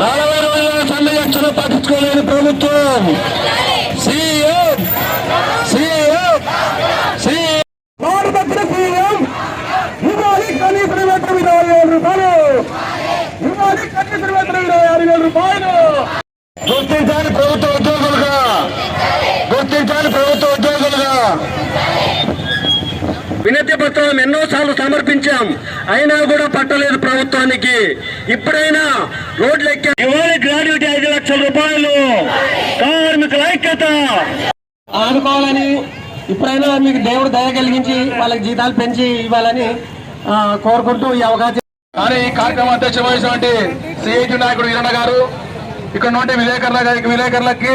నలభై రోజుల సమ్మె లక్షలు పట్టించుకోలేని ప్రభుత్వం. CM CM CM. భారత సీఎం ఇవ్వాలి కనీస వేతనం ఇరవై వేల రూపాయలు. ఇవ్వాలి కనీస వేతనం ఇరవై ఆరు వేల రూపాయలు. గుర్తించాలి ప్రభుత్వ ఉద్యోగులుగా. గుర్తించాలి ప్రభుత్వ ఉద్యోగులుగా. వినతి పత్రం ఎన్నోసార్లు సమర్పించాం. అయినా కూడా పట్టలేదు ప్రభుత్వానికి. ఇప్పుడైనా రోడ్లు ఐక్యత. ఆదుకోవాలని ఇప్పుడైనా మీకు దేవుడు దయ కలిగించి వాళ్ళకి జీతాలు పెంచి ఇవ్వాలని కోరుకుంటూ ఈ అవకాశం. కానీ ఈ కార్యక్రమం అధ్యక్ష వహించినటువంటి సిఐటి నాయకుడు వీరన్న గారు ఇక్కడ నుండి విలేకరుల గారికి విలేకరులకి